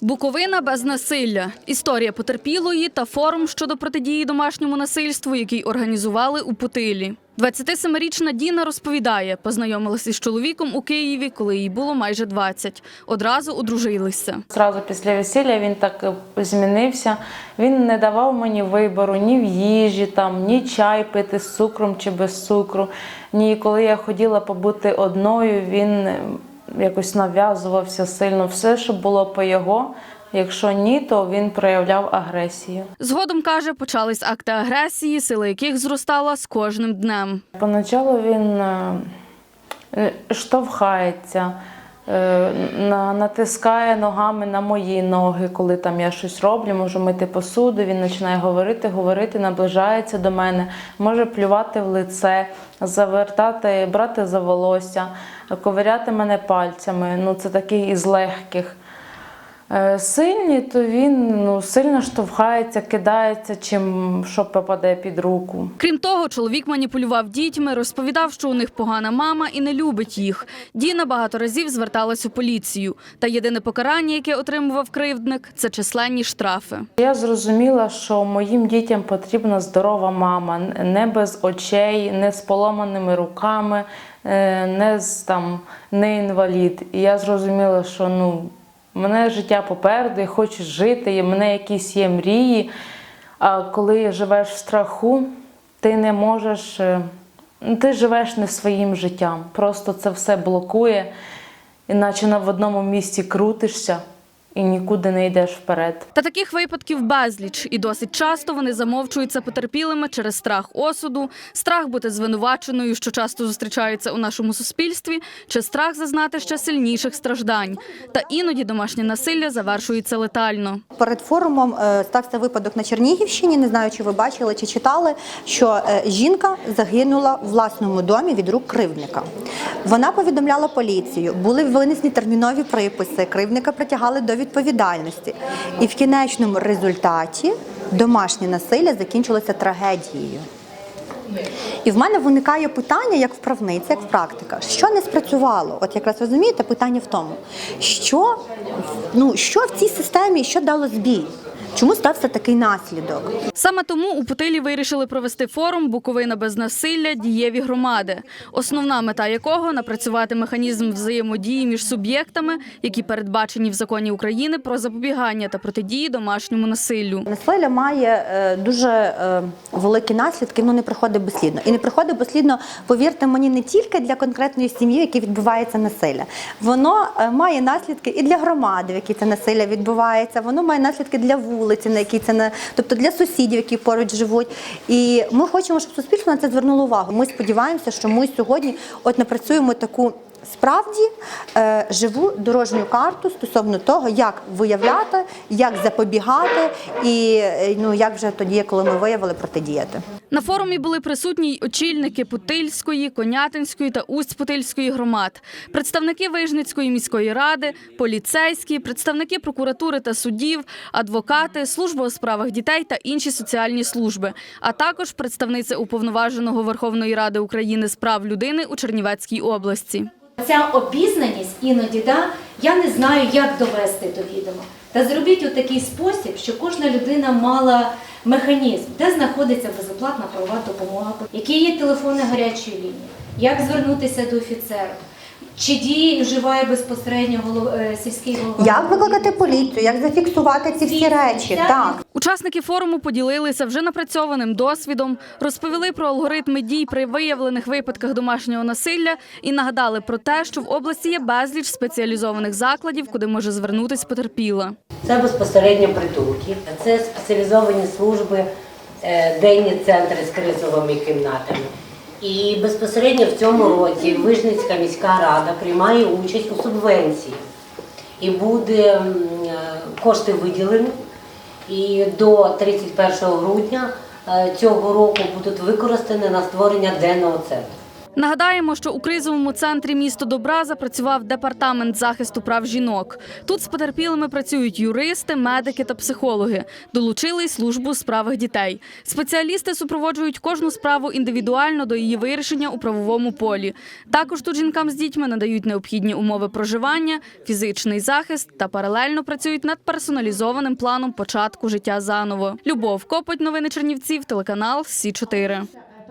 Буковина без насилля. Історія потерпілої та форум щодо протидії домашньому насильству, який організували у Путилі. 27-річна Діна розповідає, познайомилася з чоловіком у Києві, коли їй було майже 20. Одразу одружилися. Зразу після весілля він так е, змінився. Він не давав мені вибору ні в їжі, там, ні чай пити з цукром чи без цукру. Ні, коли я хотіла побути одною, він е, якось нав'язувався сильно. Все, що було по його. Якщо ні, то він проявляв агресію. Згодом каже, почались акти агресії, сила яких зростала з кожним днем. Поначалу він е, е, штовхається, натискає ногами на мої ноги, коли там я щось роблю, можу мити посуду. Він починає говорити, говорити, наближається до мене, може плювати в лице, завертати, брати за волосся, ковиряти мене пальцями. Ну, це такий із легких. Е, Сильні, то він ну, сильно штовхається, кидається, чим що попаде під руку. Крім того, чоловік маніпулював дітьми, розповідав, що у них погана мама і не любить їх. Діна багато разів зверталась у поліцію. Та єдине покарання, яке отримував кривдник, це численні штрафи. Я зрозуміла, що моїм дітям потрібна здорова мама, не без очей, не з поломаними руками, е, не з там не інвалід. І я зрозуміла, що ну, мене життя попереду, я хочу жити, і в мене якісь є мрії. А коли живеш в страху, ти не можеш, е, ти живеш не своїм життям. Просто це все блокує, іначе на в одному місці крутишся і нікуди не йдеш вперед. Та таких випадків безліч, і досить часто вони замовчуються потерпілими через страх осуду, страх бути звинуваченою, що часто зустрічається у нашому суспільстві, чи страх зазнати ще сильніших страждань. Та іноді домашнє насилля завершується летально. Перед форумом е, стався випадок на Чернігівщині. Не знаю, чи ви бачили чи читали, що е, жінка загинула в власному домі від рук кривдника. Вона повідомляла поліцію, були винесені термінові приписи, кривдника притягали до відповідальності. І в кінечному результаті домашнє насилля закінчилося трагедією. І в мене виникає питання, як в правниці, як в практика, що не спрацювало? От якраз розумієте, питання в тому, що, ну, що в цій системі, що дало збій? Чому стався такий наслідок? Саме тому у Путилі вирішили провести форум Буковина без насилля дієві громади, основна мета якого напрацювати механізм взаємодії між суб'єктами, які передбачені в законі України про запобігання та протидії домашньому насиллю. Насилля має е, дуже е, великі наслідки, воно не приходить безслідно. І не приходить безслідно, повірте мені, не тільки для конкретної сім'ї, в якій відбувається насилля. Воно е, має наслідки і для громади, в якій це насилля відбувається. Воно має наслідки для вулиці, на якій це не тобто для сусідів, які поруч живуть. І ми хочемо, щоб суспільство на це звернуло увагу. Ми сподіваємося, що ми сьогодні от напрацюємо таку. Справді е, живу дорожню карту стосовно того, як виявляти, як запобігати, і е, ну як вже тоді, коли ми виявили протидіяти. На форумі були присутні й очільники Путильської, Конятинської та Усть-Путильської громад, представники Вижницької міської ради, поліцейські, представники прокуратури та судів, адвокати, служба у справах дітей та інші соціальні служби, а також представниця уповноваженого Верховної Ради України з прав людини у Чернівецькій області. Ця обізнаність іноді, да, я не знаю, як довести до відома. Та зробіть у такий спосіб, щоб кожна людина мала механізм, де знаходиться безоплатна правова допомога, які є телефони гарячої лінії, як звернутися до офіцера, чи дії вживає безпосередньо голов... е, сільський голова. Як викликати поліцію, як зафіксувати ці всі речі? Так. Учасники форуму поділилися вже напрацьованим досвідом, розповіли про алгоритми дій при виявлених випадках домашнього насилля і нагадали про те, що в області є безліч спеціалізованих закладів, куди може звернутись потерпіла. Це безпосередньо притулки, це спеціалізовані служби, е, денні центри з кризовими кімнатами. І безпосередньо в цьому році Вижницька міська рада приймає участь у субвенції. І буде е, кошти виділені. І до 31 грудня е, цього року будуть використані на створення денного центру. Нагадаємо, що у кризовому центрі місто Добра запрацював департамент захисту прав жінок. Тут з потерпілими працюють юристи, медики та психологи. Долучили й службу у справах дітей. Спеціалісти супроводжують кожну справу індивідуально до її вирішення у правовому полі. Також тут жінкам з дітьми надають необхідні умови проживання, фізичний захист та паралельно працюють над персоналізованим планом початку життя заново. Любов Копоть, новини Чернівців, телеканал Сі 4